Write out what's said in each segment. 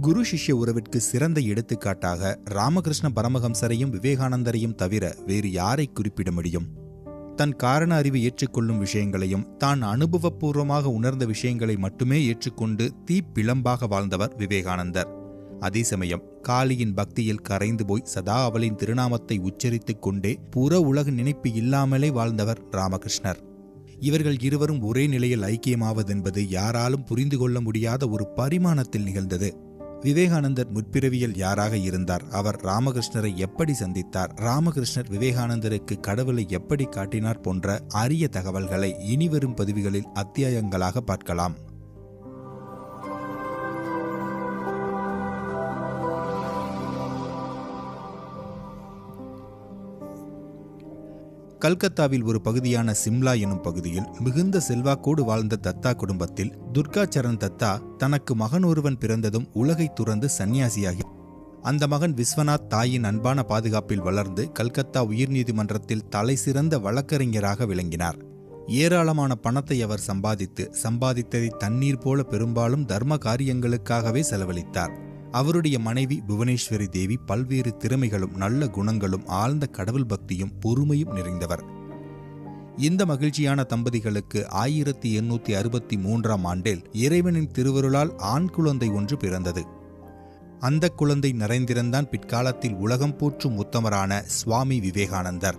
குரு சிஷ்ய உறவிற்கு சிறந்த எடுத்துக்காட்டாக ராமகிருஷ்ண பரமஹம்சரையும் விவேகானந்தரையும் தவிர வேறு யாரை குறிப்பிட முடியும்? தன் காரண அறிவு ஏற்றுக்கொள்ளும் விஷயங்களையும் தான் அனுபவபூர்வமாக உணர்ந்த விஷயங்களை மட்டுமே ஏற்றுக்கொண்டு தீப்பிளம்பாக வாழ்ந்தவர் விவேகானந்தர். அதே சமயம் காளியின் பக்தியில் கரைந்து போய் சதா அவளின் திருநாமத்தை உச்சரித்துக் கொண்டே புற உலக நினைப்பு இல்லாமலே வாழ்ந்தவர் ராமகிருஷ்ணர். இவர்கள் இருவரும் ஒரே நிலையில் ஐக்கியமாவதென்பது யாராலும் புரிந்து கொள்ள முடியாத ஒரு பரிமாணத்தில் நிகழ்ந்தது. விவேகானந்தர் முற்பிறவியில் யாராக இருந்தார்? அவர் ராமகிருஷ்ணரை எப்படி சந்தித்தார்? ராமகிருஷ்ணர் விவேகானந்தருக்கு கடவுளை எப்படி காட்டினார்? போன்ற அரிய தகவல்களை இனிவரும் பதிவுகளில் அத்தியாயங்களாக பார்க்கலாம். கல்கத்தாவில் ஒரு பகுதியான சிம்லா எனும் பகுதியில் மிகுந்த செல்வாக்கோடு வாழ்ந்த தத்தா குடும்பத்தில் துர்காச்சரண் தத்தா தனக்கு மகன் ஒருவன் பிறந்ததும் உலகை துறந்து சன்னியாசியாகி அந்த மகன் விஸ்வநாத் தாயின் அன்பான பாதுகாப்பில் வளர்ந்து கல்கத்தா உயர்நீதிமன்றத்தில் தலைசிறந்த வழக்கறிஞராக விளங்கினார். ஏராளமான பணத்தை அவர் சம்பாதித்து சம்பாதித்ததை தண்ணீர் போல பெரும்பாலும் தர்ம காரியங்களுக்காகவே செலவழித்தார். அவருடைய மனைவி புவனேஸ்வரி தேவி பல்வேறு திறமைகளும் நல்ல குணங்களும் ஆழ்ந்த கடவுள் பக்தியும் பொறுமையும் நிறைந்தவர். இந்த மகிழ்ச்சியான தம்பதிகளுக்கு ஆயிரத்தி எண்ணூத்தி அறுபத்தி மூன்றாம் ஆண்டில் இறைவனின் திருவருளால் ஆண் குழந்தை ஒன்று பிறந்தது. அந்த குழந்தை நரேந்திரன்தான் பிற்காலத்தில் உலகம் போற்றும் உத்தமரான சுவாமி விவேகானந்தர்.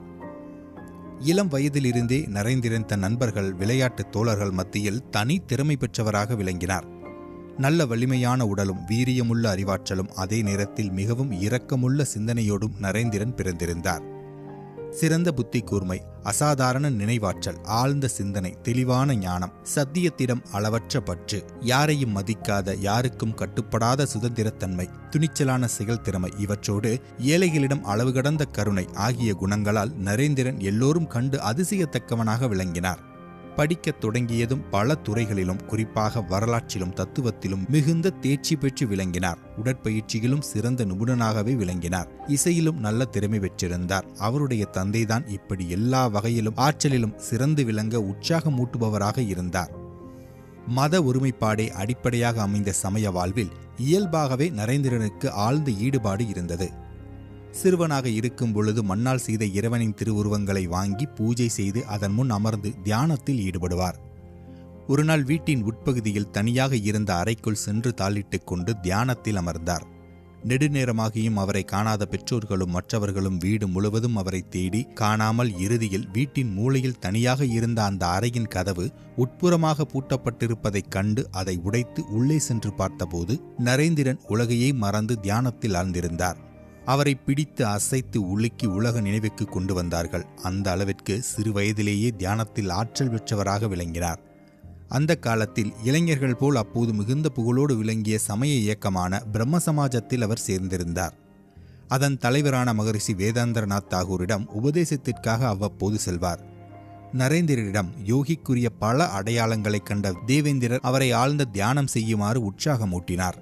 இளம் வயதிலிருந்தே நரேந்திரன் தன் நண்பர்கள் விளையாட்டு தோழர்கள் மத்தியில் தனி திறமை பெற்றவராக விளங்கினார். நல்ல வலிமையான உடலும் வீரியமுள்ள அறிவாற்றலும் அதே நேரத்தில் மிகவும் இரக்கமுள்ள சிந்தனையோடும் நரேந்திரன் பிறந்திருந்தார். சிறந்த புத்தி கூர்மை அசாதாரண நினைவாற்றல் ஆழ்ந்த சிந்தனை தெளிவான ஞானம் சத்தியத்திடம் அளவற்ற பற்று யாரையும் மதிக்காத யாருக்கும் கட்டுப்படாத சுதந்திரத்தன்மை துணிச்சலான செயல்திறமை இவற்றோடு ஏழைகளிடம் அளவு கடந்த கருணை ஆகிய குணங்களால் நரேந்திரன் எல்லோரும் கண்டு அதிசயத்தக்கவனாக விளங்கினார். படிக்கத் தொடங்கியதும் பல துறைகளிலும் குறிப்பாக வரலாற்றிலும் தத்துவத்திலும் மிகுந்த தேர்ச்சி பெற்று விளங்கினார். உடற்பயிற்சியிலும் சிறந்த நிபுணனாகவே விளங்கினார். இசையிலும் நல்ல திறமை பெற்றிருந்தார். அவருடைய தந்தைதான் இப்படி எல்லா வகையிலும் ஆற்றலிலும் சிறந்து விளங்க உற்சாகமூட்டுபவராக இருந்தார். மத ஒருமைப்பாடே அடிப்படையாக அமைந்த சமய வாழ்வில் இயல்பாகவே நரேந்திரனுக்கு ஆழ்ந்த ஈடுபாடு இருந்தது. சிறுவனாக இருக்கும் பொழுது மண்ணால் செய்த இறைவனின் திருவுருவங்களை வாங்கி பூஜை செய்து அதன் முன் அமர்ந்து தியானத்தில் ஈடுபடுவார். ஒருநாள் வீட்டின் உட்பகுதியில் தனியாக இருந்த அறைக்குள் சென்று தாளிட்டுக் கொண்டு தியானத்தில் அமர்ந்தார். நெடுநேரமாகியும் அவரை காணாத பெற்றோர்களும் மற்றவர்களும் வீடு முழுவதும் அவரை தேடி காணாமல் இறுதியில் வீட்டின் மூலையில் தனியாக இருந்த அந்த அறையின் கதவு உட்புறமாக பூட்டப்பட்டிருப்பதைக் கண்டு அதை உடைத்து உள்ளே சென்று பார்த்தபோது நரேந்திரன் உலகையே மறந்து தியானத்தில் ஆழ்ந்திருந்தார். அவரை பிடித்து அசைத்து உலுக்கி உலக நினைவுக்கு கொண்டு வந்தார்கள். அந்த அளவிற்கு சிறு வயதிலேயே தியானத்தில் ஆற்றல் பெற்றவராக விளங்கினார். அந்த காலத்தில் இளைஞர்கள் போல் அப்போது மிகுந்த புகழோடு விளங்கிய சமய இயக்கமான பிரம்ம சமாஜத்தில் அவர் சேர்ந்திருந்தார். அதன் தலைவரான மகரிஷி வேதாந்திரநாத் தாகூரிடம் உபதேசத்திற்காக அவ்வப்போது செல்வார். நரேந்திரரிடம் யோகிக்குரிய பல அடையாளங்களைக் கண்ட தேவேந்திரர் அவரை ஆழ்ந்த தியானம் செய்யுமாறு உற்சாகமூட்டினார்.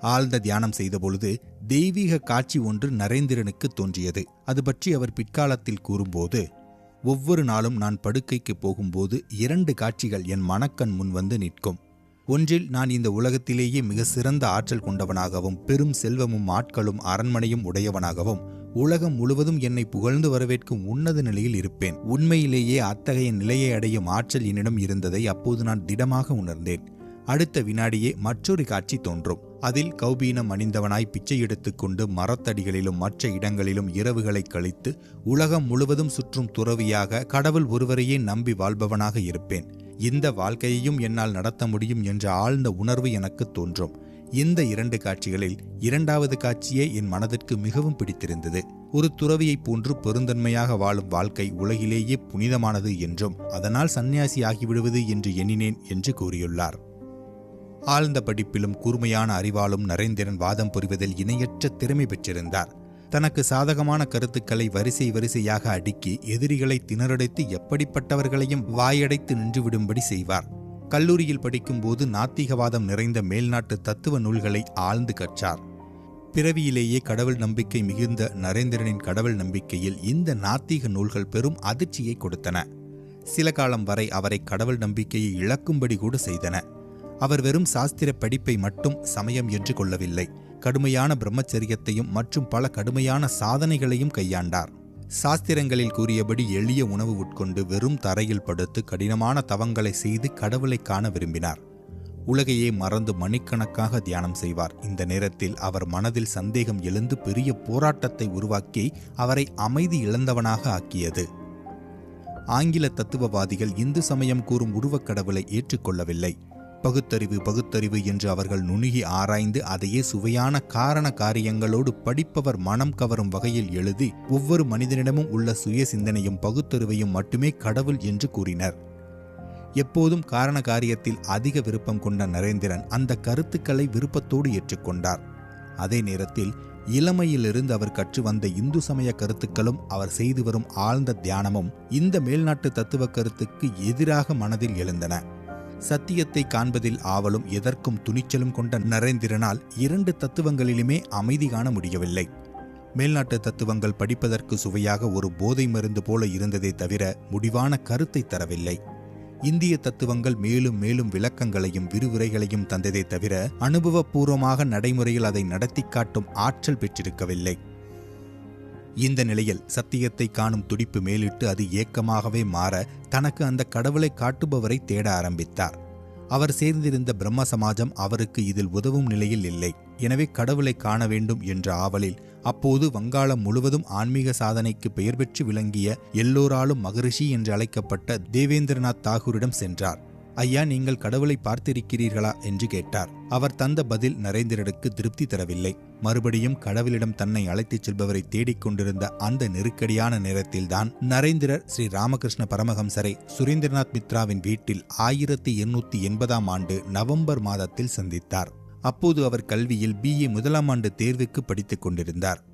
ஆழ்ந்த தியானம் செய்தபொழுது தெய்வீக காட்சி ஒன்று நரேந்திரனுக்கு தோன்றியது. அது பற்றி அவர் பிற்காலத்தில் கூறும்போது ஒவ்வொரு நாளும் நான் படுக்கைக்கு போகும்போது இரண்டு காட்சிகள் என் மனக்கண் முன் வந்து நிற்கும். ஒன்றில் நான் இந்த உலகத்திலேயே மிக சிறந்த ஆற்றல் கொண்டவனாகவும் பெரும் செல்வமும் ஆட்களும் அரண்மனையும் உடையவனாகவும் உலகம் முழுவதும் என்னை புகழ்ந்து வரவேற்கும் உன்னத நிலையில் இருப்பேன். உண்மையிலேயே அத்தகைய நிலையை அடையும் ஆற்றல் என்னிடம் இருந்ததை அப்போது நான் திடமாக உணர்ந்தேன். அடுத்த வினாடியே மற்றொரு காட்சி தோன்றும். அதில் கௌபீனம் அணிந்தவனாய் பிச்சை எடுத்துக்கொண்டு மரத்தடிகளிலும் மற்ற இடங்களிலும் இரவுகளை கழித்து உலகம் முழுவதும் சுற்றும் துறவியாக கடவுள் ஒருவரையே நம்பி வாழ்பவனாக இருப்பேன். இந்த வாழ்க்கையையும் என்னால் நடத்த முடியும் என்ற ஆழ்ந்த உணர்வு எனக்கு தோன்றும். இந்த இரண்டு காட்சிகளில் இரண்டாவது காட்சியே என் மனதிற்கு மிகவும் பிடித்திருந்தது. ஒரு துறவியைப் போன்று பெருந்தன்மையாக வாழும் வாழ்க்கை உலகிலேயே புனிதமானது என்றும் அதனால் சந்நியாசி ஆகிவிடுவது என்று எண்ணினேன் என்று கூறியுள்ளார். ஆழ்ந்த படிப்பிலும் கூர்மையான அறிவாலும் நரேந்திரன் வாதம் புரிவதில் இணையற்ற திறமை பெற்றிருந்தார். தனக்கு சாதகமான கருத்துக்களை வரிசை வரிசையாக அடுக்கி எதிரிகளை திணறடைத்து எப்படிப்பட்டவர்களையும் வாயடைத்து நின்றுவிடும்படி செய்வார். கல்லூரியில் படிக்கும்போது நாத்திகவாதம் நிறைந்த மேல்நாட்டு தத்துவ நூல்களை ஆழ்ந்து கற்றார். பிறவியிலேயே கடவுள் நம்பிக்கை மிகுந்த நரேந்திரனின் கடவுள் நம்பிக்கையில் இந்த நாத்திக நூல்கள் பெரும் அதிர்ச்சியை கொடுத்தன. சில காலம் வரை அவரை கடவுள் நம்பிக்கையை இழக்கும்படி கூட செய்தன. அவர் வெறும் சாஸ்திர படிப்பை மட்டும் சமயம் என்று கொள்ளவில்லை. கடுமையான பிரம்மச்சரியத்தையும் மற்றும் பல கடுமையான சாதனைகளையும் கையாண்டார். சாஸ்திரங்களில் கூறியபடி எளிய உணவு உட்கொண்டு வெறும் தரையில் படுத்து கடினமான தவங்களை செய்து கடவுளை காண விரும்பினார். உலகையே மறந்து மணிக்கணக்காக தியானம் செய்வார். இந்த நேரத்தில் அவர் மனதில் சந்தேகம் எழுந்து பெரிய போராட்டத்தை உருவாக்கி அவரை அமைதி இழந்தவனாக ஆக்கியது. ஆங்கில தத்துவவாதிகள் இந்து சமயம் கூறும் உருவக் கடவுளை ஏற்றுக்கொள்ளவில்லை. பகுத்தறிவு பகுத்தறிவு என்று அவர்கள் நுணுகி ஆராய்ந்து அதையே சுவையான காரண காரியங்களோடு படிப்பவர் மனம் கவரும் வகையில் எழுதி ஒவ்வொரு மனிதனிடமும் உள்ள சுய சிந்தனையும் பகுத்தறிவையும் மட்டுமே கடவுள் என்று கூறினர். எப்போதும் காரண காரியத்தில் அதிக விருப்பம் கொண்ட நரேந்திரன் அந்த கருத்துக்களை விருப்பத்தோடு ஏற்றுக்கொண்டார். அதே நேரத்தில் இளமையிலிருந்து அவர் கற்று வந்த இந்து சமய கருத்துக்களும் அவர் செய்து வரும் ஆழ்ந்த தியானமும் இந்த மேல்நாட்டு தத்துவ கருத்துக்கு எதிராக மனதில் எழுந்தன. சத்தியத்தை காண்பதில் ஆவலும் எதற்கும் துணிச்சலும் கொண்ட நரேந்திரனால் இரண்டு தத்துவங்களிலுமே அமைதி காண முடியவில்லை. மேல்நாட்டு தத்துவங்கள் படிப்பதற்கு சுவையாக ஒரு போதை மருந்து போல இருந்ததை தவிர முடிவான கருத்தை தரவில்லை. இந்திய தத்துவங்கள் மேலும் மேலும் விளக்கங்களையும் விரிவுரைகளையும் தந்ததே தவிர அனுபவபூர்வமாக நடைமுறையில் அதை நடத்தி காட்டும் ஆற்றல் பெற்றிருக்கவில்லை. இந்த நிலையில் சத்தியத்தை காணும் துடிப்பு மேலிட்டு அது ஏக்கமாகவே மாற தனக்கு அந்த கடவுளை காட்டுபவரை தேட ஆரம்பித்தார். அவர் சேர்ந்திருந்த பிரம்ம சமாஜம் அவருக்கு இதில் உதவும் நிலையில் இல்லை. எனவே கடவுளை காண வேண்டும் என்ற ஆவலில் அப்போது வங்காளம் முழுவதும் ஆன்மீக சாதனைக்கு பெயர் பெற்று விளங்கிய எல்லோராலும் மகரிஷி என்று அழைக்கப்பட்ட தேவேந்திரநாத் தாகூரிடம் சென்றார். ஐயா நீங்கள் கடவுளை பார்த்திருக்கிறீர்களா? என்று கேட்டார். அவர் தந்த பதில் நரேந்திரனுக்கு திருப்தி தரவில்லை. மறுபடியும் கடவுளிடம் தன்னை அழைத்துச் செல்பவரை தேடிக் கொண்டிருந்த அந்த நெருக்கடியான நேரத்தில்தான் நரேந்திரர் ஸ்ரீ ராமகிருஷ்ண பரமஹம்சரை சுரேந்திரநாத் மித்ராவின் வீட்டில் ஆயிரத்தி எண்ணூத்தி எண்பதாம் ஆண்டு நவம்பர் மாதத்தில் சந்தித்தார். அப்போது அவர் கல்வியில் பிஏ முதலாம் ஆண்டு தேர்வுக்கு படித்துக் கொண்டிருந்தார்.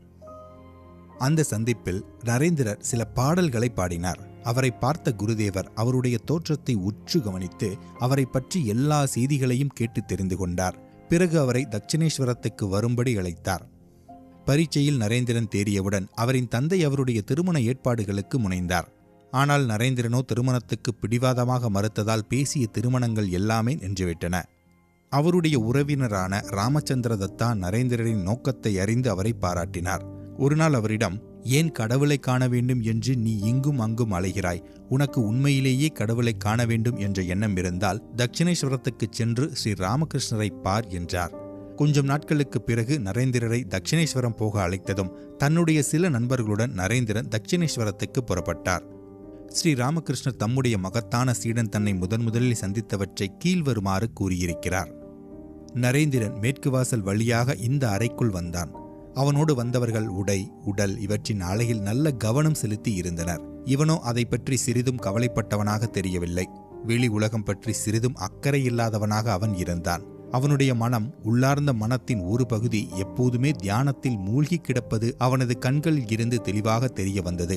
அந்த சந்திப்பில் நரேந்திரர் சில பாடல்களை பாடினார். அவரை பார்த்த குருதேவர் அவருடைய தோற்றத்தை உற்று கவனித்து அவரை பற்றி எல்லா செய்திகளையும் கேட்டு தெரிந்து கொண்டார். பிறகு அவரை தட்சிணேஸ்வரத்துக்கு வரும்படி அழைத்தார். பரீட்சையில் நரேந்திரன் தேறியவுடன் அவரின் தந்தை அவருடைய திருமண ஏற்பாடுகளுக்கு முனைந்தார். ஆனால் நரேந்திரனோ திருமணத்துக்கு பிடிவாதமாக மறுத்ததால் பேசிய திருமணங்கள் எல்லாமே நின்றுவிட்டன. அவருடைய உறவினரான ராமச்சந்திர தத்தா நரேந்திரனின் நோக்கத்தை அறிந்து அவரை பாராட்டினார். ஒருநாள் அவரிடம் ஏன் கடவுளை காண வேண்டும் என்று நீ இங்கும் அங்கும் அலைகிறாய்? உனக்கு உண்மையிலேயே கடவுளை காண வேண்டும் என்ற எண்ணம் இருந்தால் தட்சிணேஸ்வரத்துக்கு சென்று ஸ்ரீ ராமகிருஷ்ணரை பார் என்றார். கொஞ்சம் நாட்களுக்கு பிறகு நரேந்திரரை தட்சிணேஸ்வரம் போக அழைத்ததும் தன்னுடைய சில நண்பர்களுடன் நரேந்திரன் தட்சிணேஸ்வரத்துக்கு புறப்பட்டார். ஸ்ரீ ராமகிருஷ்ணர் தம்முடைய மகத்தான சீடன் தன்னை முதன் முதலில் சந்தித்தவற்றை கீழ்வருமாறு கூறியிருக்கிறார். நரேந்திரன் மேற்கு வாசல் வழியாக இந்த அறைக்குள் வந்தான். அவனோடு வந்தவர்கள் உடை உடல் இவற்றின் அழகில் நல்ல கவனம் செலுத்தி இருந்தனர். இவனோ அதை பற்றி சிறிதும் கவலைப்பட்டவனாக தெரியவில்லை. வெளி உலகம் பற்றி சிறிதும் அக்கறை இல்லாதவனாக அவன் இருந்தான். அவனுடைய மனம் உள்ளார்ந்த மனத்தின் ஒரு பகுதி எப்போதுமே தியானத்தில் மூழ்கி கிடப்பது அவனது கண்களில் இருந்து தெளிவாக தெரிய வந்தது.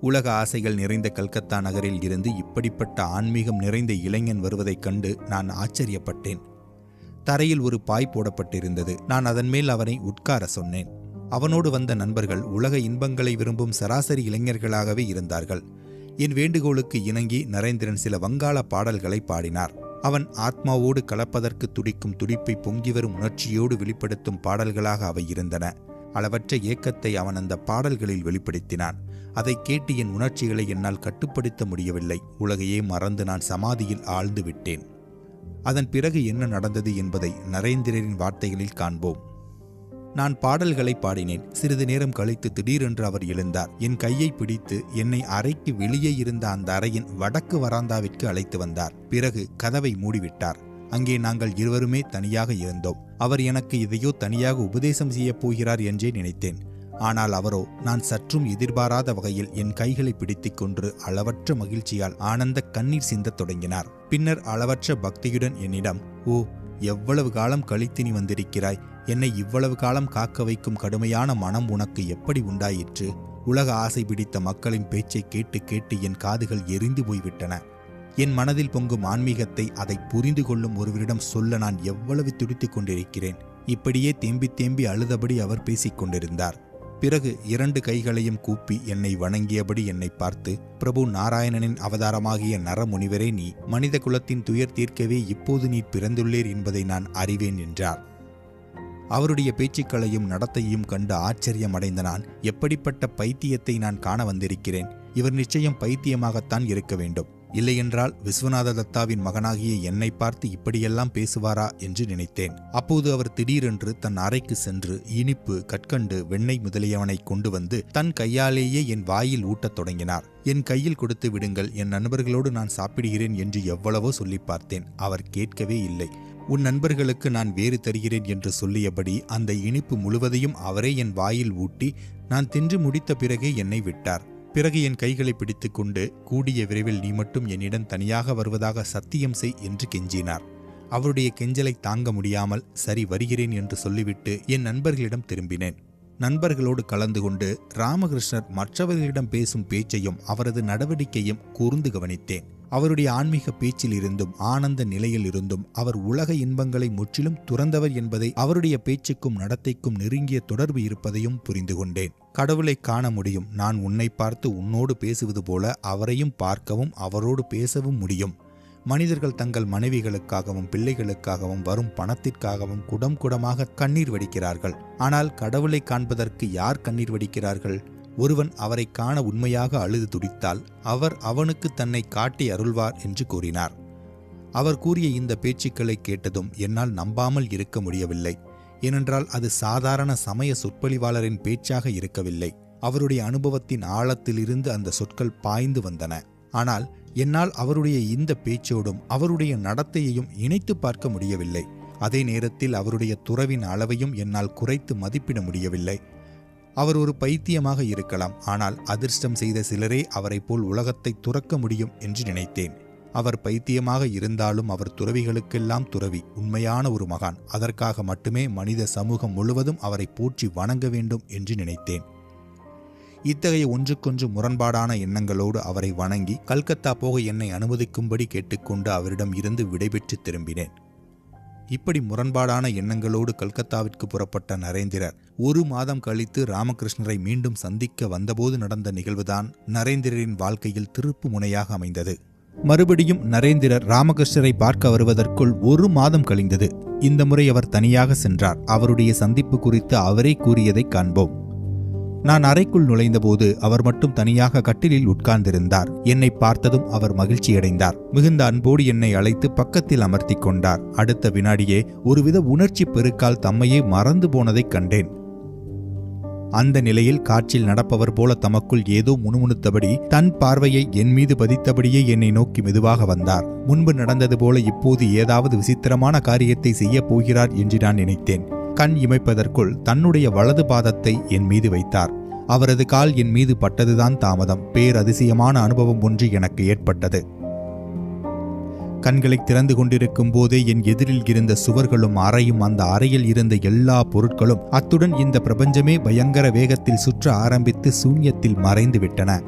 உலக ஆசைகள் நிறைந்த கல்கத்தா நகரில் இருந்து இப்படிப்பட்ட ஆன்மீகம் நிறைந்த இளைஞன் வருவதைக் கண்டு நான் ஆச்சரியப்பட்டேன். தரையில் ஒரு பாய் போடப்பட்டிருந்தது. நான் அதன் மேல் அவனை உட்கார சொன்னேன். அவனோடு வந்த நண்பர்கள் உலக இன்பங்களை விரும்பும் சராசரி இளைஞர்களாகவே இருந்தார்கள். என் வேண்டுகோளுக்கு இணங்கி நரேந்திரன் சில வங்காள பாடல்களை பாடினார். அவன் ஆத்மாவோடு கலப்பதற்கு துடிக்கும் துடிப்பை பொங்கி வரும் உணர்ச்சியோடு வெளிப்படுத்தும் பாடல்களாக அவை இருந்தன. அளவற்ற ஏக்கத்தை அவன் அந்த பாடல்களில் வெளிப்படுத்தினான். அதை கேட்டு என் உணர்ச்சிகளை என்னால் கட்டுப்படுத்த முடியவில்லை. உலகையே மறந்து நான் சமாதியில் ஆழ்ந்து விட்டேன். அதன் பிறகு என்ன நடந்தது என்பதை நரேந்திரரின் வார்த்தைகளில் காண்போம். நான் பாடல்களை பாடினேன். சிறிது நேரம் கழித்து திடீரென்று அவர் எழுந்தார். என் கையை பிடித்து என்னை அறைக்கு வெளியே இருந்த அந்த அறையின் வடக்கு வராந்தாவிற்கு அழைத்து வந்தார். பிறகு கதவை மூடிவிட்டார். அங்கே நாங்கள் இருவருமே தனியாக இருந்தோம். அவர் எனக்கு எதையோ தனியாக உபதேசம் செய்யப் போகிறார் என்றே நினைத்தேன். ஆனால் அவரோ நான் சற்றும் எதிர்பாராத வகையில் என் கைகளை பிடித்துக் கொன்று அளவற்ற மகிழ்ச்சியால் ஆனந்த கண்ணீர் சிந்தத் தொடங்கினார். பின்னர் அளவற்ற பக்தியுடன் என்னிடம் ஓ எவ்வளவு காலம் கழித்து நீ வந்திருக்கிறாய்? என்னை இவ்வளவு காலம் காக்க வைக்கும் கடுமையான மனம் உனக்கு எப்படி உண்டாயிற்று? உலக ஆசை பிடித்த மக்களின் பேச்சை கேட்டு கேட்டு என் காதுகள் எரிந்து போய்விட்டன. என் மனதில் பொங்கும் ஆன்மீகத்தை அதை புரிந்து கொள்ளும் ஒருவரிடம் சொல்ல நான் எவ்வளவு துடித்துக் கொண்டிருக்கிறேன். இப்படியே தேம்பி தேம்பி அழுதபடி அவர் பேசிக் கொண்டிருந்தார். பிறகு இரண்டு கைகளையும் கூப்பி என்னை வணங்கியபடி என்னை பார்த்து பிரபு நாராயணனின் அவதாரமாகிய நரமுனிவரே நீ மனித குலத்தின் துயர் தீர்க்கவே இப்போது நீ பிறந்துள்ளீர் என்பதை நான் அறிவேன் என்றார். அவருடைய பேச்சுக்களையும் நடத்தையும் கண்டு ஆச்சரியமடைந்த நான் எப்படிப்பட்ட பைத்தியத்தை நான் காண வந்திருக்கிறேன்? இவர் நிச்சயம் பைத்தியமாகத்தான் இருக்க வேண்டும். இல்லையென்றால் விஸ்வநாத தத்தாவின் மகனாகிய என்னை பார்த்து இப்படியெல்லாம் பேசுவாரா என்று நினைத்தேன். அப்போது அவர் திடீரென்று தன் அறைக்கு சென்று இனிப்பு கற்கண்டு வெண்ணெய் முதலியவனை கொண்டு வந்து தன் கையாலேயே என் வாயில் ஊட்டத் தொடங்கினார். என் கையில் கொடுத்து விடுங்கள் என் நண்பர்களோடு நான் சாப்பிடுகிறேன் என்று எவ்வளவோ சொல்லி பார்த்தேன். அவர் கேட்கவே இல்லை. உன் நண்பர்களுக்கு நான் வேறு தருகிறேன் என்று சொல்லியபடி அந்த இனிப்பு முழுவதையும் அவரே என் வாயில் ஊட்டி நான் தின்று முடித்த பிறகே என்னை விட்டார். பிறகு என் கைகளை பிடித்துக்கொண்டு கூடிய விரைவில் நீ மட்டும் என்னிடம் தனியாக வருவதாக சத்தியம் செய் என்று கெஞ்சினார். அவருடைய கெஞ்சலை தாங்க முடியாமல் சரி வருகிறேன் என்று சொல்லிவிட்டு என் நண்பர்களிடம் திரும்பினேன். நண்பர்களோடு கலந்து கொண்டு ராமகிருஷ்ணர் மற்றவர்களிடம் பேசும் பேச்சையும் அவரது நடவடிக்கையும் கூர்ந்து கவனித்தேன். அவருடைய ஆன்மீக பேச்சில் இருந்தும் ஆனந்த நிலையில் இருந்தும் அவர் உலக இன்பங்களை முற்றிலும் துறந்தவர் என்பதை அவருடைய பேச்சுக்கும் நடத்தைக்கும் நெருங்கிய தொடர்பு இருப்பதையும் புரிந்து கொண்டேன். கடவுளை காண முடியும். நான் உன்னை பார்த்து உன்னோடு பேசுவது போல அவரையும் பார்க்கவும் அவரோடு பேசவும் முடியும். மனிதர்கள் தங்கள் மனைவிகளுக்காகவும் பிள்ளைகளுக்காகவும் வரும் பணத்திற்காகவும் குடம் குடமாக கண்ணீர் வடிக்கிறார்கள். ஆனால் கடவுளை காண்பதற்கு யார் கண்ணீர் வடிக்கிறார்கள்? ஒருவன் அவரை காண உண்மையாக அழுது துடித்தால் அவர் அவனுக்கு தன்னை காட்டி அருள்வார் என்று கூறினார். அவர் கூறிய இந்த பேச்சுக்களை கேட்டதும் என்னால் நம்பாமல் இருக்க முடியவில்லை. ஏனென்றால் அது சாதாரண சமய சொற்பொழிவாளரின் பேச்சாக இருக்கவில்லை. அவருடைய அனுபவத்தின் ஆழத்திலிருந்து அந்த சொற்கள் பாய்ந்து வந்தன. ஆனால் என்னால் அவருடைய இந்த பேச்சோடும் அவருடைய நடத்தையையும் இணைத்து பார்க்க முடியவில்லை. அதே நேரத்தில் அவருடைய துறவின் அளவையும் என்னால் குறைத்து மதிப்பிட முடியவில்லை. அவர் ஒரு பைத்தியமாக இருக்கலாம். ஆனால் அதிர்ஷ்டம் செய்த சிலரே அவரைப் போல் உலகத்தை துறக்க முடியும் என்று நினைத்தேன். அவர் பைத்தியமாக இருந்தாலும் அவர் துறவிகளுக்கெல்லாம் துறவி உண்மையான ஒரு மகான். அதற்காக மட்டுமே மனித சமூகம் முழுவதும் அவரை போற்றி வணங்க வேண்டும் என்று நினைத்தேன். இத்தகைய ஒன்றுக்கொன்று முரண்பாடான எண்ணங்களோடு அவரை வணங்கி கல்கத்தா போக என்னை அனுமதிக்கும்படி கேட்டுக்கொண்டு அவரிடம் இருந்து விடைபெற்று திரும்பினேன். இப்படி முரண்பாடான எண்ணங்களோடு கல்கத்தாவிற்கு புறப்பட்ட நரேந்திரர் ஒரு மாதம் கழித்து ராமகிருஷ்ணரை மீண்டும் சந்திக்க வந்தபோது நடந்த நிகழ்வுதான் நரேந்திரரின் வாழ்க்கையில் திருப்பு முனையாக அமைந்தது. மறுபடியும் நரேந்திரர் ராமகிருஷ்ணரை பார்க்க வருவதற்குள் ஒரு மாதம் கழிந்தது. இந்த முறை அவர் தனியாக சென்றார். அவருடைய சந்திப்பு குறித்து அவரே கூறியதை காண்போம். நான் அறைக்குள் நுழைந்தபோது அவர் மட்டும் தனியாக கட்டிலில் உட்கார்ந்திருந்தார். என்னை பார்த்ததும் அவர் மகிழ்ச்சியடைந்தார். மிகுந்த அன்போடு என்னை அழைத்து பக்கத்தில் அமர்த்தி கொண்டார். அடுத்த வினாடியே ஒருவித உணர்ச்சி பெருக்கால் தம்மையே மறந்து போனதைக் கண்டேன். அந்த நிலையில் காற்றில் நடப்பவர் போல தமக்குள் ஏதோ முணுமுணுத்தபடி தன் பார்வையை என் மீது பதித்தபடியே என்னை நோக்கி மெதுவாக வந்தார். முன்பு நடந்தது போல இப்போது ஏதாவது விசித்திரமான காரியத்தை செய்யப் போகிறார் என்று நான் நினைத்தேன். கண் இமைப்பதற்குள் தன்னுடைய வலது பாதத்தை என் மீது வைத்தார். அவரது கால் என் மீது பட்டதுதான் தாமதம். பேரதிசயமான அனுபவம் ஒன்று எனக்கு ஏற்பட்டது. கண்களை திறந்து கொண்டிருக்கும் போதே என் எதிரில் இருந்த சுவர்களும் அறையும் அந்த அறையில் இருந்த எல்லா பொருட்களும் அத்துடன் இந்த பிரபஞ்சமே பயங்கர வேகத்தில் சுற்ற ஆரம்பித்து சூன்யத்தில் மறைந்து விட்டன.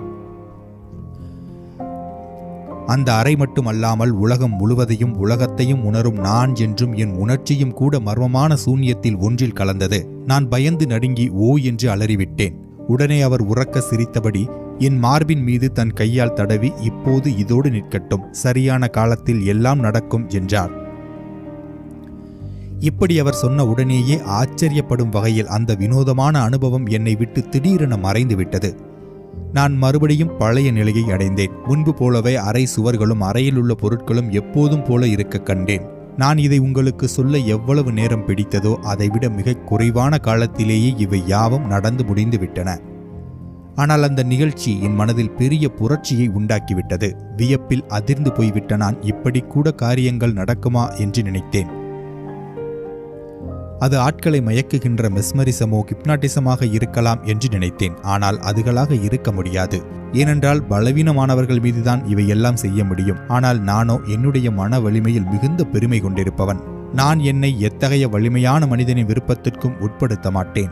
அந்த அறை மட்டுமல்லாமல் உலகம் முழுவதையும் உலகத்தையும் உணரும் நான் என்றும் என் உணர்ச்சியும் கூட மர்மமான சூன்யத்தில் ஒன்றில் கலந்தது. நான் பயந்து நடுங்கி ஓ என்று அலறிவிட்டேன். உடனே அவர் உறக்க சிரித்தபடி என் மார்பின் மீது தன் கையால் தடவி இப்போது இதோடு நிற்கட்டும். சரியான காலத்தில் எல்லாம் நடக்கும் என்றார். இப்படி அவர் சொன்ன உடனேயே ஆச்சரியப்படும் வகையில் அந்த வினோதமான அனுபவம் என்னை விட்டு திடீரென மறைந்து விட்டது நான் மறுபடியும் பழைய நிலையை அடைந்தேன். முன்பு போலவே அறை சுவர்களும் அறையில் உள்ள பொருட்களும் எப்போதும் போல இருக்க கண்டேன். நான் இதை உங்களுக்கு சொல்ல எவ்வளவு நேரம் பிடித்ததோ அதைவிட மிக குறைவான காலத்திலேயே இவை யாவும் நடந்து முடிந்து விட்டன. ஆனால் அந்த நிகழ்ச்சி என் மனதில் பெரிய புரட்சியை உண்டாக்கிவிட்டது. வியப்பில் அதிர்ந்து போய்விட்ட நான் இப்படி கூட காரியங்கள் நடக்குமா என்று நினைத்தேன். அது ஆட்களை மயக்குகின்ற மெஸ்மரிசமோ கிப்னாட்டிசமாக இருக்கலாம் என்று நினைத்தேன். ஆனால் அதுகளாக இருக்க முடியாது. ஏனென்றால் பலவீனமானவர்கள் மீதுதான் இவையெல்லாம் செய்ய முடியும். ஆனால் நானோ என்னுடைய மன வலிமையில் மிகுந்த பெருமை கொண்டிருப்பவன். நான் என்னை எத்தகைய வலிமையான மனிதனின் விருப்பத்திற்கும் உட்படுத்த மாட்டேன்.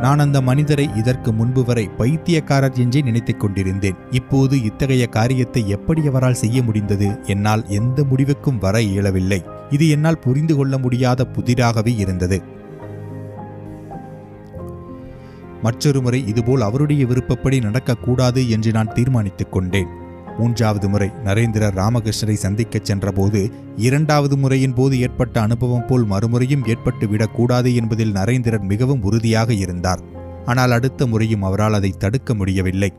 நான் அந்த மனிதரை இதற்கு முன்பு வரை பைத்தியக்காரர் என்றே நினைத்துக் கொண்டிருந்தேன். இப்போது இத்தகைய காரியத்தை எப்படி அவரால் செய்ய முடிந்தது? என்னால் எந்த முடிவுக்கும் வர இயலவில்லை. இது என்னால் புரிந்து கொள்ள முடியாத புதிராகவே இருந்தது. மற்றொரு முறை இதுபோல் அவருடைய விருப்பப்படி நடக்கக்கூடாது என்று நான் தீர்மானித்துக் கொண்டேன். மூன்றாவது முறை நரேந்திரர் ராமகிருஷ்ணரை சந்திக்கச் சென்றபோது இரண்டாவது முறையின் போது ஏற்பட்ட அனுபவம் போல் மறுமுறையும் ஏற்பட்டு விடக்கூடாது என்பதில் நரேந்திரர் மிகவும் உறுதியாக இருந்தார். ஆனால் அடுத்த முறையும் அவரால் அதை தடுக்க முடியவில்லை.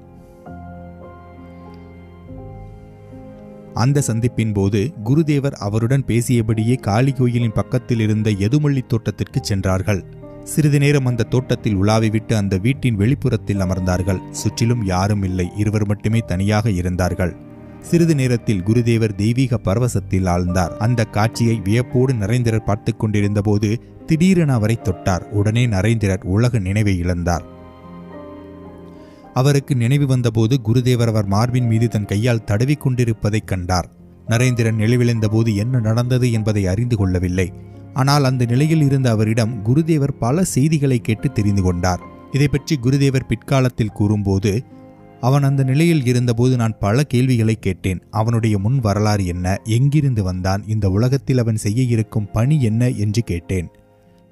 அந்த சந்திப்பின் போது குருதேவர் அவருடன் பேசியபடியே காளி கோயிலின் பக்கத்தில் இருந்த எதுமல்லி தோட்டத்திற்கு சென்றார்கள். சிறிது நேரம் அந்த தோட்டத்தில் உலாவிவிட்டு அந்த வீட்டின் வெளிப்புறத்தில் அமர்ந்தார்கள். சுற்றிலும் யாரும் இல்லை இருவர் மட்டுமே தனியாக இருந்தார்கள். சிறிது நேரத்தில் குருதேவர் தெய்வீக பரவசத்தில் ஆழ்ந்தார். அந்த காட்சியை வியப்போடு நரேந்திரர் பார்த்து கொண்டிருந்த போது திடீரென அவரை தொட்டார். உடனே நரேந்திரர் உலக நினைவை இழந்தார். அவருக்கு நினைவு வந்தபோது குருதேவர் அவர் மார்பின் மீது தன் கையால் தடவி கொண்டிருப்பதைக் கண்டார். நரேந்திரன் நினைவிழந்தபோது என்ன நடந்தது என்பதை அறிந்து கொள்ளவில்லை. ஆனால் அந்த நிலையில் இருந்த அவரிடம் குருதேவர் பல செய்திகளை கேட்டு தெரிந்து கொண்டார். இதை பற்றி குருதேவர் பிற்காலத்தில் கூறும்போது அவன் அந்த நிலையில் இருந்தபோது நான் பல கேள்விகளை கேட்டேன். அவனுடைய முன் வரலாறு என்ன? எங்கிருந்து வந்தான்? இந்த உலகத்தில் அவன் செய்ய இருக்கும் பணி என்ன? என்று கேட்டேன்.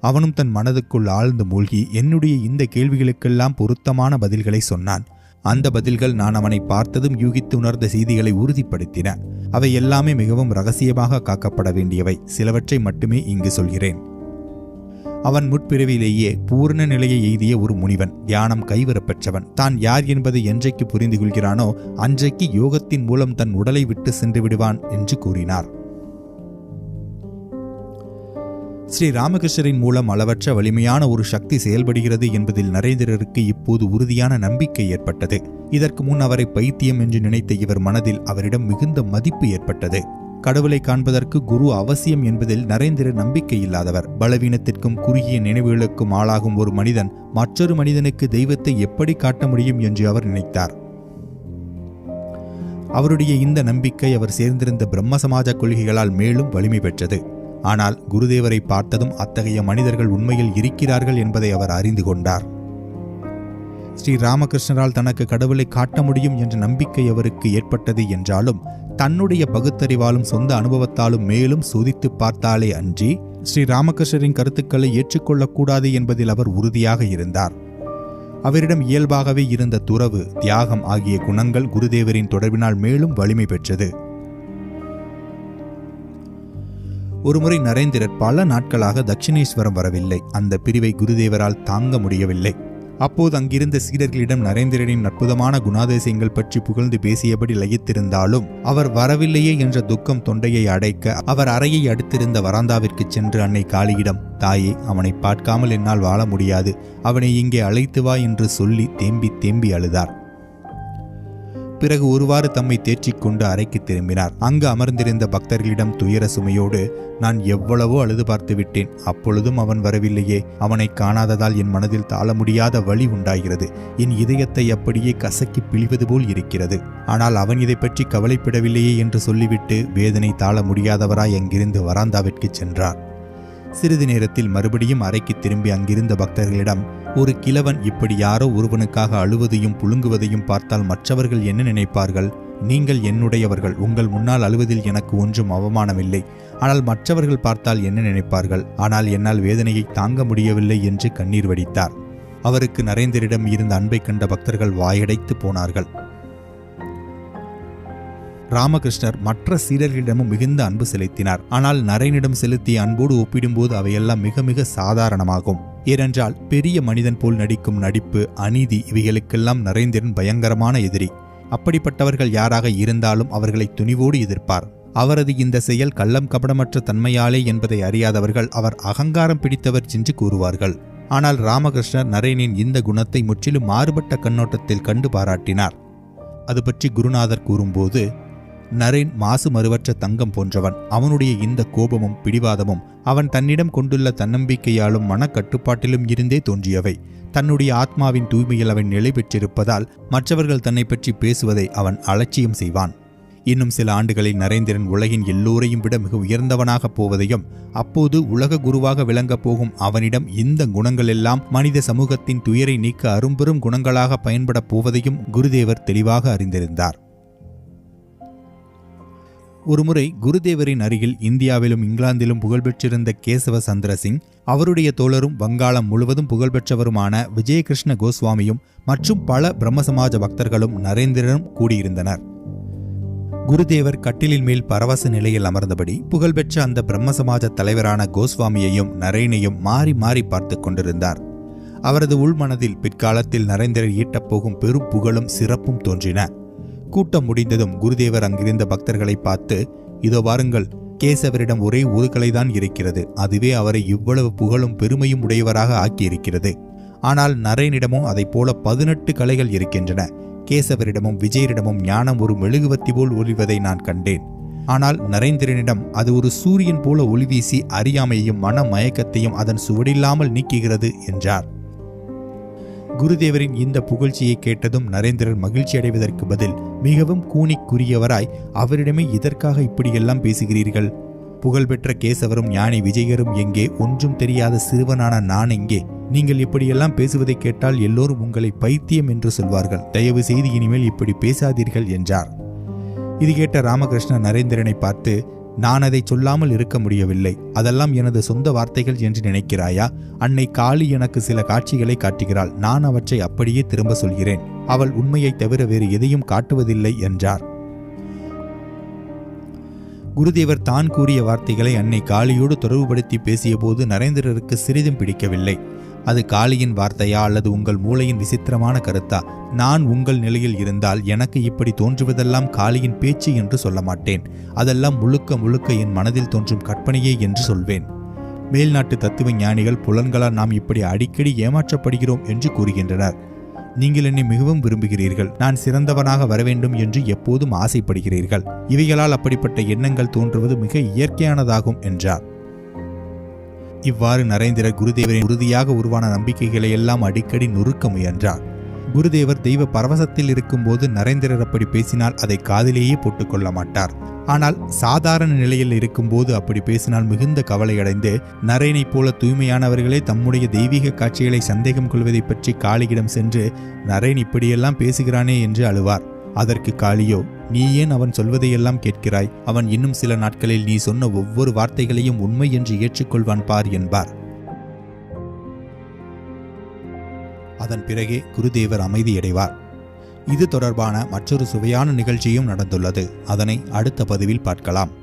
அவனும் தன் மனதுக்குள் ஆழ்ந்து மூழ்கி என்னுடைய இந்த கேள்விகளுக்கெல்லாம் பொருத்தமான பதில்களை சொன்னான். அந்த பதில்கள் நான் அவனை பார்த்ததும் யூகித்து உணர்ந்த செய்திகளை உறுதிப்படுத்தின. அவை எல்லாமே மிகவும் ரகசியமாக காக்கப்பட வேண்டியவை. சிலவற்றை மட்டுமே இங்கு சொல்கிறேன். அவன் முற்பிறவிலேயே பூர்ண நிலையை எய்திய ஒரு முனிவன் தியானம் கைவரப்பெற்றவன். தான் யார் என்பதை என்றைக்கு புரிந்து கொள்கிறானோ அன்றைக்கு யோகத்தின் மூலம் தன் உடலை விட்டு சென்று விடுவான் என்று கூறினார். ஸ்ரீ ராமகிருஷ்ணரின் மூலம் அளவற்ற வலிமையான ஒரு சக்தி செயல்படுகிறது என்பதில் நரேந்திரருக்கு இப்போது உறுதியான நம்பிக்கை ஏற்பட்டது. இதற்கு முன் அவரை பைத்தியம் என்று நினைத்த இவர் மனதில் அவரிடம் மிகுந்த மதிப்பு ஏற்பட்டது. கடவுளை காண்பதற்கு குரு அவசியம் என்பதில் நரேந்திரர் நம்பிக்கை இல்லாதவர். பலவீனத்திற்கும் குறுகிய நினைவுகளுக்கும் ஆளாகும் ஒரு மனிதன் மற்றொரு மனிதனுக்கு தெய்வத்தை எப்படி காட்ட முடியும் என்று அவர் நினைத்தார். அவருடைய இந்த நம்பிக்கை அவர் சேர்ந்திருந்த பிரம்ம சமாஜ கொள்கைகளால் மேலும் வலிமை பெற்றது. ஆனால் குருதேவரை பார்த்ததும் அத்தகைய மனிதர்கள் உண்மையில் இருக்கிறார்கள் என்பதை அவர் அறிந்து கொண்டார். ஸ்ரீ ராமகிருஷ்ணரால் தனக்கு கடவுளை காட்ட முடியும் என்ற நம்பிக்கை அவருக்கு ஏற்பட்டது என்றாலும் தன்னுடைய பகுத்தறிவாலும் சொந்த அனுபவத்தாலும் மேலும் சோதித்து பார்த்தாலே அன்றி ஸ்ரீ ராமகிருஷ்ணரின் கருத்துக்களை ஏற்றுக்கொள்ளக்கூடாது என்பதில் அவர் உறுதியாக இருந்தார். அவரிடம் இயல்பாகவே இருந்த துறவு தியாகம் ஆகிய குணங்கள் குருதேவரின் தொடர்பினால் மேலும் வலிமை பெற்றது. ஒருமுறை நரேந்திரர் பல நாட்களாக தட்சிணேஸ்வரம் வரவில்லை. அந்த பிரிவை குருதேவரால் தாங்க முடியவில்லை. அப்போது அங்கிருந்த சீடர்களிடம் நரேந்திரனின் அற்புதமான குணாதிசயங்கள் பற்றி புகழ்ந்து பேசியபடி லயித்திருந்தாலும் அவர் வரவில்லையே என்ற துக்கம் தொண்டையை அடைக்க அவர் அறையை அடுத்திருந்த வராந்தாவிற்கு சென்று அன்னை காளியிடம் தாயே அவனை பார்க்காமல் என்னால் வாழ முடியாது. அவனை இங்கே அழைத்து வா என்று சொல்லி தேம்பி தேம்பி அழுதார். பிறகு ஒருவாறு தம்மை தேற்றிக் கொண்டு அறைக்கு திரும்பினார். அங்கு அமர்ந்திருந்த பக்தர்களிடம் துயர சுமையோடு நான் எவ்வளவோ அழுது பார்த்து விட்டேன். அப்பொழுதும் அவன் வரவில்லையே. அவனை காணாததால் என் மனதில் தாழ முடியாத வழி உண்டாகிறது. என் இதயத்தை அப்படியே கசக்கி பிழிவது போல் இருக்கிறது. ஆனால் அவன் இதை பற்றி கவலைப்படவில்லையே என்று சொல்லிவிட்டு வேதனை தாழ முடியாதவராய் அங்கிருந்து வராந்தாவிற்கு சென்றார். சிறிது நேரத்தில் மறுபடியும் அறைக்கு திரும்பி அங்கிருந்த பக்தர்களிடம் ஒரு கிழவன் இப்படி யாரோ ஒருவனுக்காக அழுவதையும் புழுங்குவதையும் பார்த்தால் மற்றவர்கள் என்ன நினைப்பார்கள்? நீங்கள் என்னுடையவர்கள் உங்கள் முன்னால் அழுவதில் எனக்கு ஒன்றும் அவமானமில்லை. ஆனால் மற்றவர்கள் பார்த்தால் என்ன நினைப்பார்கள்? ஆனால் என்னால் வேதனையை தாங்க முடியவில்லை என்று கண்ணீர் வடித்தார். அவருக்கு நரேந்திரிடம் இருந்த அன்பை கண்ட பக்தர்கள் வாயடைத்து போனார்கள். ராமகிருஷ்ணர் மற்ற சீடர்களிடமும் மிகுந்த அன்பு செலுத்தினார். ஆனால் நரேனிடம் செலுத்திய அன்போடு ஒப்பிடும்போது அவையெல்லாம் மிக மிக சாதாரணமாகும். ஏனென்றால் பெரிய மனிதன் போல் நடிக்கும் நடிப்பு அநீதி இவைகளுக்கெல்லாம் நரேந்திரன் பயங்கரமான எதிரி. அப்படிப்பட்டவர்கள் யாராக இருந்தாலும் அவர்களை துணிவோடு எதிர்ப்பார். அவரது இந்த செயல் கள்ளம் கபடமற்ற தன்மையாலே என்பதை அறியாதவர்கள் அவர் அகங்காரம் பிடித்தவர் என்று கூறுவார்கள். ஆனால் ராமகிருஷ்ணர் நரேனின் இந்த குணத்தை முற்றிலும் மாறுபட்ட கண்ணோட்டத்தில் கண்டு பாராட்டினார். அது பற்றி குருநாதர் கூறும்போது நரேன் மாசு மறுவற்ற தங்கம் போன்றவன். அவனுடைய இந்த கோபமும் பிடிவாதமும் அவன் தன்னிடம் கொண்டுள்ள தன்னம்பிக்கையாலும் மனக்கட்டுப்பாட்டிலும் இருந்தே தோன்றியவை. தன்னுடைய ஆத்மாவின் தூய்மையில் அவன் நிலை பெற்றிருப்பதால் மற்றவர்கள் தன்னை பற்றி பேசுவதை அவன் அலட்சியம் செய்வான். இன்னும் சில ஆண்டுகளில் நரேந்திரன் உலகின் எல்லோரையும் விட மிக உயர்ந்தவனாகப் போவதையும் அப்போது உலக குருவாக விளங்கப் போகும் அவனிடம் இந்த குணங்கள் எல்லாம் மனித சமூகத்தின் துயரை நீக்க அரும்பெரும் குணங்களாக பயன்படப் போவதையும் குருதேவர் தெளிவாக அறிந்திருந்தார். ஒருமுறை குருதேவரின் அருகில் இந்தியாவிலும் இங்கிலாந்திலும் புகழ்பெற்றிருந்த கேசவ சந்திர சிங் அவருடைய தோழரும் வங்காளம் முழுவதும் புகழ்பெற்றவருமான விஜயகிருஷ்ண கோஸ்வாமியும் மற்றும் பல பிரம்மசமாஜ பக்தர்களும் நரேந்திரனும் கூடியிருந்தனர். குருதேவர் கட்டிலின் மேல் பரவச நிலையில் அமர்ந்தபடி புகழ்பெற்ற அந்த பிரம்மசமாஜ தலைவரான கோஸ்வாமியையும் நரேனையும் மாறி மாறி பார்த்து கொண்டிருந்தார். அவரது உள்மனதில் பிற்காலத்தில் நரேந்திரர் ஈட்டப் போகும் பெரும் புகழும் சிறப்பும் தோன்றின. கூட்டம் முடிந்ததும் குருதேவர் அங்கிருந்த பக்தர்களை பார்த்து இதோ வாருங்கள் கேசவரிடம் ஒரே ஒரு கலைதான் இருக்கிறது. அதுவே அவரை இவ்வளவு புகழும் பெருமையும் உடையவராக ஆக்கியிருக்கிறது. ஆனால் நரேனிடமும் அதைப் போல பதினெட்டு கலைகள் இருக்கின்றன. கேசவரிடமும் விஜயரிடமும் ஞானம் ஒரு மெழுகுவர்த்தி போல் ஒளிவதை நான் கண்டேன். ஆனால் நரேந்திரனிடம் அது ஒரு சூரியன் போல ஒளி வீசி அறியாமையையும் மன மயக்கத்தையும் அதன் சுவடில்லாமல் நீக்குகிறது என்றார். குருதேவரின் இந்த புகழ்ச்சியை கேட்டதும் நரேந்திரன் மகிழ்ச்சி அடைவதற்கு பதில் மிகவும் கூனிக்குரியவராய் அவரிடமே இதற்காக இப்படியெல்லாம் பேசுகிறீர்கள். புகழ்பெற்ற கேசவரும் ஞானி விஜயரும் எங்கே? ஒன்றும் தெரியாத சிறுவனான நான் எங்கே? நீங்கள் இப்படியெல்லாம் பேசுவதை கேட்டால் எல்லோரும் உங்களை பைத்தியம் என்று சொல்வார்கள். தயவு செய்து இனிமேல் இப்படி பேசாதீர்கள் என்றார். இது கேட்ட ராமகிருஷ்ண நரேந்திரனை பார்த்து நான் அதை சொல்லாமல் இருக்க முடியவில்லை. அதெல்லாம் எனது சொந்த வார்த்தைகள் என்று நினைக்கிறாயா? அன்னை காளி எனக்கு சில காட்சிகளை காட்டுகிறாள். நான் அவற்றை அப்படியே திரும்ப சொல்கிறேன். அவள் உண்மையைத் தவிர வேறு எதையும் காட்டுவதில்லை என்றார். குருதேவர் தான் கூறிய வார்த்தைகளை அன்னை காளியோடு தொடர்புபடுத்தி பேசியபோது நரேந்திரருக்கு சிறிதும் பிடிக்கவில்லை. அது காளியின் வார்த்தையா அல்லது உங்கள் மூளையின் விசித்திரமான கருத்தா? நான் உங்கள் நிலையில் இருந்தால் எனக்கு இப்படி தோன்றுவதெல்லாம் காளியின் பேச்சு என்று சொல்ல மாட்டேன் அதெல்லாம் முழுக்க முழுக்க என் மனதில் தோன்றும் கற்பனையே என்று சொல்வேன். மேல்நாட்டு தத்துவ ஞானிகள் புலன்களால் நாம் இப்படி அடிக்கடி ஏமாற்றப்படுகிறோம் என்று கூறுகின்றனர். நீங்கள் என்னை மிகவும் விரும்புகிறீர்கள். நான் சிறந்தவனாக வர வேண்டும் என்று எப்போதும் ஆசைப்படுகிறீர்கள். இவைகளால் அப்படிப்பட்ட எண்ணங்கள் தோன்றுவது மிக இயற்கையானதாகும் என்றார். இவ்வாறு நரேந்திரர் குருதேவரின் உறுதியாக உருவான நம்பிக்கைகளை எல்லாம் அடிக்கடி நொறுக்க முயன்றார். குருதேவர் தெய்வ பரவசத்தில் இருக்கும்போது நரேந்திரர் அப்படி பேசினால் அதை காதிலேயே போட்டுக்கொள்ள மாட்டார். ஆனால் சாதாரண நிலையில் இருக்கும்போது அப்படி பேசினால் மிகுந்த கவலையடைந்து நரேனைப் போல தூய்மையானவர்களே தம்முடைய தெய்வீக காட்சிகளை சந்தேகம் கொள்வதை பற்றி காளியிடம் சென்று நரேன் இப்படியெல்லாம் பேசுகிறானே என்று அழுவார். அதற்கு காளியோ நீ ஏன் அவன் சொல்வதையெல்லாம் கேட்கிறாய்? அவன் இன்னும் சில நாட்களில் நீ சொன்ன ஒவ்வொரு வார்த்தைகளையும் உண்மை என்று ஏற்றுக்கொள்வான் பார் என்பார். அதன் பிறகே குருதேவர் அமைதியடைவார் இது தொடர்பான மற்றொரு சுவையான நிகழ்ச்சியும் நடந்துள்ளது. அதனை அடுத்த பதிவில் பார்க்கலாம்.